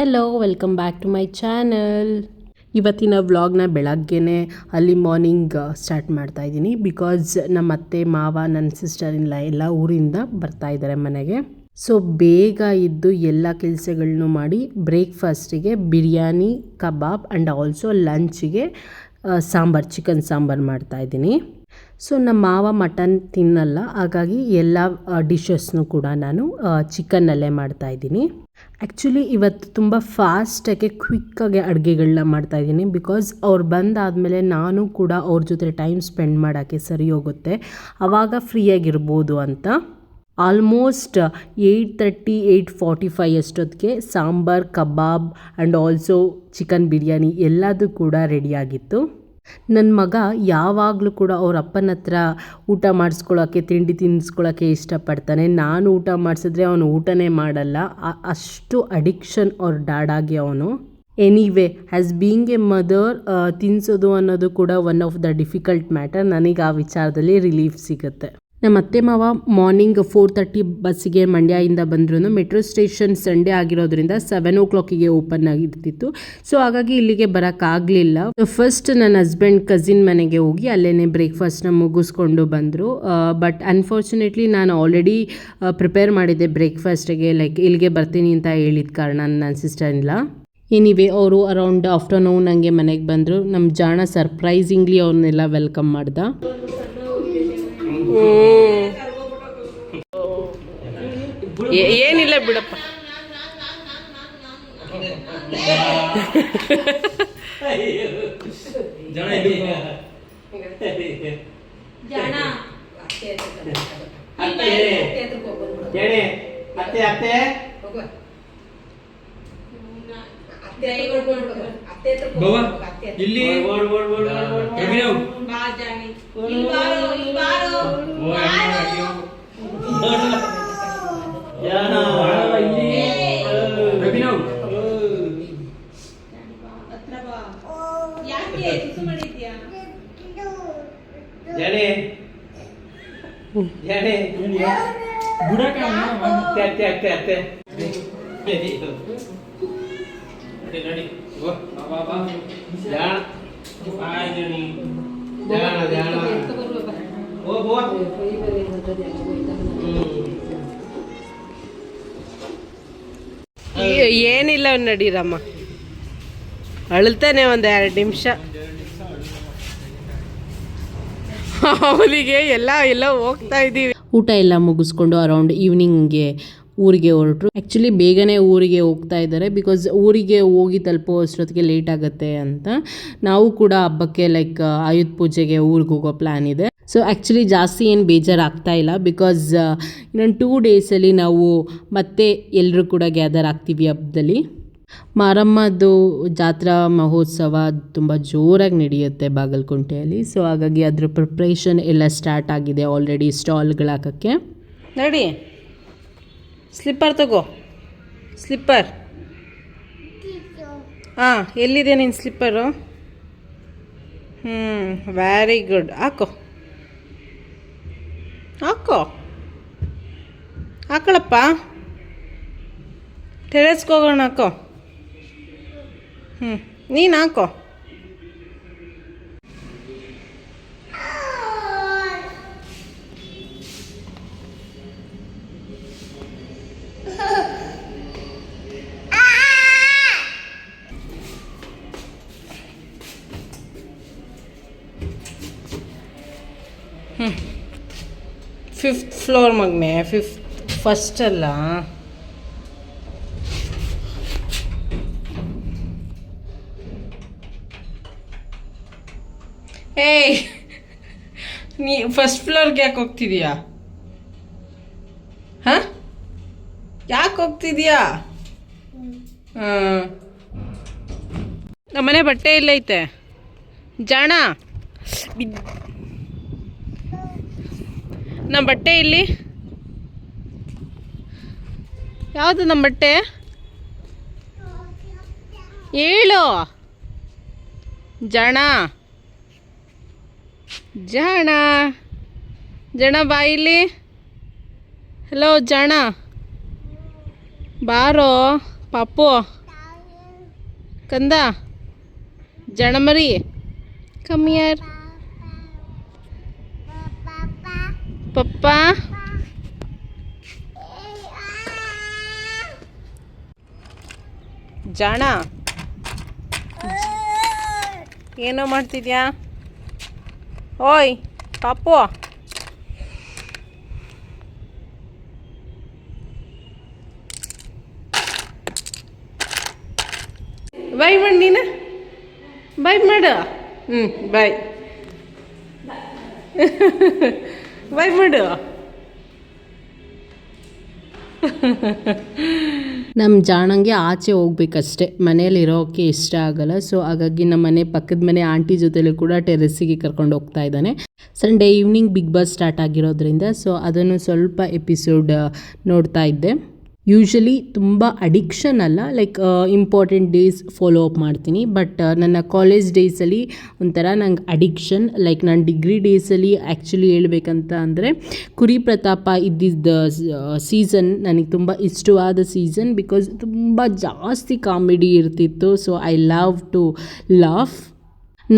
Hello welcome back to my channel ಇವತ್ತಿನ ವ್ಲಾಗ್ನ ಬೆಳಗ್ಗೆನೆ ಅಲ್ಲಿ ಮಾರ್ನಿಂಗ್ ಸ್ಟಾರ್ಟ್ ಮಾಡ್ತಾ ಇದ್ದೀನಿ ಬಿಕಾಸ್ ನಮ್ಮ ಅತ್ತೆ, ಮಾವ ನನ್ನ ಸಿಸ್ಟರ್ ಇಲ್ಲ ಎಲ್ಲ ಊರಿಂದ ಬರ್ತಾ ಇದ್ದಾರೆ ಮನೆಗೆ. ಸೊ ಬೇಗ ಇದ್ದು ಎಲ್ಲ ಕೆಲಸಗಳನ್ನು ಮಾಡಿ ಬ್ರೇಕ್ಫಾಸ್ಟಿಗೆ ಬಿರಿಯಾನಿ, ಕಬಾಬ್ ಆ್ಯಂಡ್ ಆಲ್ಸೋ ಲಂಚಿಗೆ ಸಾಂಬಾರು ಚಿಕನ್ ಸಾಂಬಾರು ಮಾಡ್ತಾ ಇದ್ದೀನಿ. ಸೊ ನಮ್ಮ ಮಾವ ಮಟನ್ ತಿನ್ನಲ್ಲ, ಹಾಗಾಗಿ ಎಲ್ಲ ಡಿಶಸ್ನು ಕೂಡ ನಾನು ಚಿಕನ್ನಲ್ಲೇ ಮಾಡ್ತಾ ಇದ್ದೀನಿ. ಆ್ಯಕ್ಚುಲಿ ಇವತ್ತು ತುಂಬ ಫಾಸ್ಟಾಗಿ ಕ್ವಿಕ್ಕಾಗಿ ಅಡುಗೆಗಳನ್ನ ಮಾಡ್ತಾಯಿದ್ದೀನಿ ಬಿಕಾಸ್ ಅವ್ರು ಬಂದಾದಮೇಲೆ ನಾನು ಕೂಡ ಅವ್ರ ಜೊತೆ ಟೈಮ್ ಸ್ಪೆಂಡ್ ಮಾಡೋಕ್ಕೆ ಸರಿ ಹೋಗುತ್ತೆ. ಆವಾಗ ಫ್ರೀಯಾಗಿರ್ಬೋದು ಅಂತ. Almost eight thirty eight forty five ಅಷ್ಟೊತ್ತಿಗೆ sambar, kebab and also chicken biryani ಎಲ್ಲದೂ ಕೂಡ ರೆಡಿಯಾಗಿತ್ತು ನನ್ನ ಮಗ ಯಾವಾಗಲೂ ಕೂಡ ಅವ್ರ ಅಪ್ಪನ ಹತ್ರ ಊಟ ಮಾಡಿಸ್ಕೊಳ್ಳೋಕ್ಕೆ ತಿಂಡಿ ತಿನ್ನಿಸ್ಕೊಳ್ಳೋಕ್ಕೆ ಇಷ್ಟಪಡ್ತಾನೆ. ನಾನು ಊಟ ಮಾಡಿಸಿದ್ರೆ ಅವನು ಊಟನೇ ಮಾಡಲ್ಲ. ಅಷ್ಟು ಅಡಿಕ್ಷನ್ ಅವ್ರ ಡ್ಯಾಡಾಗಿ ಅವನು. Anyway as being a mother ತಿನ್ನಿಸೋದು ಅನ್ನೋದು ಕೂಡ one of the difficult matter ನನಗೆ ಆ ವಿಚಾರದಲ್ಲಿ ರಿಲೀಫ್ ಸಿಗುತ್ತೆ. ನಮ್ಮ ಅತ್ತೆ ಮಾವ ಮಾರ್ನಿಂಗ್ ಫೋರ್ ತರ್ಟಿ ಬಸ್ಸಿಗೆ ಮಂಡ್ಯದಿಂದ ಬಂದ್ರು ಮೆಟ್ರೋ ಸ್ಟೇಷನ್ ಸಂಡೇ ಆಗಿರೋದ್ರಿಂದ ಸೆವೆನ್ ಓ ಕ್ಲಾಕಿಗೆ ಓಪನ್ ಆಗಿರ್ತಿತ್ತು. ಸೊ ಹಾಗಾಗಿ ಇಲ್ಲಿಗೆ ಬರೋಕ್ಕಾಗಲಿಲ್ಲ ಫಸ್ಟ್ ನನ್ನ ಹಸ್ಬೆಂಡ್ ಕಸಿನ್ ಮನೆಗೆ ಹೋಗಿ ಅಲ್ಲೇ ಬ್ರೇಕ್ಫಾಸ್ಟ್ನ ಮುಗಿಸ್ಕೊಂಡು ಬಂದರು. ಬಟ್ ಅನ್ಫಾರ್ಚುನೇಟ್ಲಿ ನಾನು ಆಲ್ರೆಡಿ ಪ್ರಿಪೇರ್ ಮಾಡಿದ್ದೆ ಬ್ರೇಕ್ಫಾಸ್ಟಿಗೆ ಲೈಕ್ ಇಲ್ಲಿಗೆ ಬರ್ತೀನಿ ಅಂತ ಹೇಳಿದ ಕಾರಣ ನನ್ನ ಸಿಸ್ಟರ್ ಇಲ್ಲ ಎನಿವೆ ಅವರು ಅರೌಂಡ್ ಆಫ್ಟರ್ನೂನ್ ಹಂಗೆ ಮನೆಗೆ ಬಂದರು. ನಮ್ಮ ಜಾಣ ಸರ್ಪ್ರೈಸಿಂಗ್ಲಿ ಅವ್ರನ್ನೆಲ್ಲ ವೆಲ್ಕಮ್ ಮಾಡ್ದ. ಏನಿಲ್ಲ ಬಿಡಪ್ಪ. ಅತ್ತೆ ಅತ್ತೆ? ಅತ್ತೆ ಇಲ್ಲಿ ಓಡ್ ಓಡ್ ಓಡ್ ಓಡ್ ಓಡ್ ಅಭಿನವ್ ಜಾಣ ಇಲ್ಲಿ ಜಣೆ ಬುಡಕ ಅತ್ತೆ ಅತ್ತೆ ಅತ್ತೆ ನಡಿ ಬಾ ಬಾ ಬೋ ಏನಿಲ್ಲ ನಡೀರಮ್ಮ ಅಳ್ತಾನೆ ಒಂದ್ ಎರಡು ನಿಮಿಷ. ಅವನಿಗೆ ಎಲ್ಲ ಎಲ್ಲ ಹೋಗ್ತಾ ಇದೀವಿ ಊಟ ಎಲ್ಲ ಮುಗಿಸ್ಕೊಂಡು ಅರೌಂಡ್ ಈವ್ನಿಂಗ್ಗೆ ಊರಿಗೆ ಹೊರಟ್ರು. ಆ್ಯಕ್ಚುಲಿ ಬೇಗನೆ ಊರಿಗೆ ಹೋಗ್ತಾ ಇದ್ದಾರೆ. ಬಿಕಾಸ್ ಊರಿಗೆ ಹೋಗಿ ತಲುಪೋ ಅಷ್ಟೊತ್ತಿಗೆ ಲೇಟ್ ಆಗುತ್ತೆ ಅಂತ. ನಾವು ಕೂಡ ಹಬ್ಬಕ್ಕೆ ಲೈಕ್ ಆಯುಧ ಪೂಜೆಗೆ ಊರಿಗೆ ಹೋಗೋ ಪ್ಲ್ಯಾನ್ ಇದೆ. ಸೊ ಆ್ಯಕ್ಚುಲಿ ಜಾಸ್ತಿ ಏನು ಬೇಜಾರಾಗ್ತಾ ಇಲ್ಲ. ಬಿಕಾಸ್ ಇನ್ನೊಂದು ಟೂ ಡೇಸಲ್ಲಿ ನಾವು ಮತ್ತೆ ಎಲ್ಲರೂ ಕೂಡ ಗ್ಯಾದರ್ ಆಗ್ತೀವಿ ಹಬ್ಬದಲ್ಲಿ. ಮಾರಮ್ಮದು ಜಾತ್ರಾ ಮಹೋತ್ಸವ ತುಂಬ ಜೋರಾಗಿ ನಡೆಯುತ್ತೆ ಬಾಗಲಕೋಟೆಯಲ್ಲಿ. ಸೊ ಹಾಗಾಗಿ ಅದ್ರ ಪ್ರಿಪ್ರೇಷನ್ ಎಲ್ಲ ಸ್ಟಾರ್ಟ್ ಆಗಿದೆ ಆಲ್ರೆಡಿ ಸ್ಟಾಲ್ಗಳು ಹಾಕೋಕ್ಕೆ. ನೋಡಿ. ಸ್ಲಿಪ್ಪರ್ ತಗೋ. ಸ್ಲಿಪ್ಪರ್ ಹಾಂ ಎಲ್ಲಿದೆ ನಿನ್ನ ಸ್ಲಿಪ್ಪರು ಹ್ಞೂ ವೆರಿ ಗುಡ್ ಹಾಕೋ. ಹಾಕೋ. ಹಾಕೊಳಪ್ಪ. ಟೆರೆಸ್ಗೆ ಹೋಗೋಣ, ಹಾಕೋ. ಹ್ಞೂ ನೀನು ಹಾಕೋ. ಫಿಫ್ತ್ ಫ್ಲೋರ್ ಮಗನೆ ಫಿಫ್ತ್ ಫಸ್ಟ್ ಅಲ್ಲ ಏಯ್ ನೀ ಫಸ್ಟ್ ಫ್ಲೋರ್ಗೆ ಯಾಕೆ ಹೋಗ್ತಿದೀಯಾ? ಹಾಂ? ಯಾಕೆ ಹೋಗ್ತಿದ್ಯಾ? ಹಾಂ. ನಮ್ಮನೆ ಬಟ್ಟೆ ಇಲ್ಲೈತೆ. ಜಾಣ ನಮ್ಮ ಬಟ್ಟೆ ಇಲ್ಲಿ. ಯಾವುದು ನಮ್ಮ ಬಟ್ಟೆ? ಏಳು. ಜಣ. ಜಾಣ. ಜಣ ಇಲ್ಲಿ. ಹಲೋ ಜಣ. ಬಾರೋ, ಪಾಪು. ಕಂದ. ಜಣಮರಿ ಕಮ್ಮಿಯರ್ ಪಪ್ಪ? ಜಾಣ? ಏನೋ ಮಾಡ್ತಿದ್ಯಾ? ಓಯ್ ಪಾಪು. ಬೈ ಮಾಡಿ ನೀನು. ಬಾಯ್ ಮಾಡು. ಹ್ಞೂ ಬಾಯ್ ಬಾಯ್ ಮಾಡು. ನಮ್ಮ ಜಾಣಂಗೆ ಆಚೆ ಹೋಗ್ಬೇಕಷ್ಟೆ. ಮನೇಲಿ ಇರೋಕ್ಕೆ ಇಷ್ಟ ಆಗಲ್ಲ. ಸೊ ಹಾಗಾಗಿ ನಮ್ಮ ಮನೆ ಪಕ್ಕದ ಮನೆ ಆಂಟಿ ಜೊತೆಲೂ ಕೂಡ ಟೆರೆಸ್ಸಿಗೆ ಕರ್ಕೊಂಡು ಹೋಗ್ತಾ ಇದ್ದಾನೆ. Sunday evening Bigg Boss start ಆಗಿರೋದ್ರಿಂದ. ಸೊ ಅದನ್ನು ಸ್ವಲ್ಪ ಎಪಿಸೋಡ್ ನೋಡ್ತಾ ಇದ್ದೆ. ಯೂಶಲಿ ತುಂಬ ಅಡಿಕ್ಷನ್ ಅಲ್ಲ like important days follow up ಮಾಡ್ತೀನಿ. ಬಟ್ ನನ್ನ ಕಾಲೇಜ್ ಡೇಸಲ್ಲಿ ಒಂಥರ ನಂಗೆ ಅಡಿಕ್ಷನ್ ಲೈಕ್ ನಾನು ಡಿಗ್ರಿ ಡೇಸಲ್ಲಿ ಆ್ಯಕ್ಚುಲಿ ಹೇಳ್ಬೇಕಂತ ಅಂದರೆ ಕುರಿ ಪ್ರತಾಪ ಇದ್ದಿದ್ದ ಸೀಸನ್ ನನಗೆ ತುಂಬ ಇಷ್ಟವಾದ ಸೀಸನ್ ಬಿಕಾಸ್ ತುಂಬ ಜಾಸ್ತಿ ಕಾಮಿಡಿ ಇರ್ತಿತ್ತು. So I love to laugh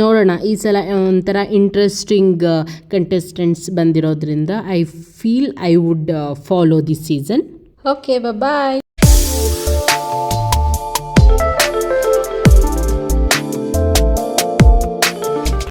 ನೋಡೋಣ, ಈ ಸಲ ಒಂಥರ ಇಂಟ್ರೆಸ್ಟಿಂಗ್ ಕಂಟೆಸ್ಟೆಂಟ್ಸ್ ಬಂದಿರೋದ್ರಿಂದ I feel I would follow this season okay bye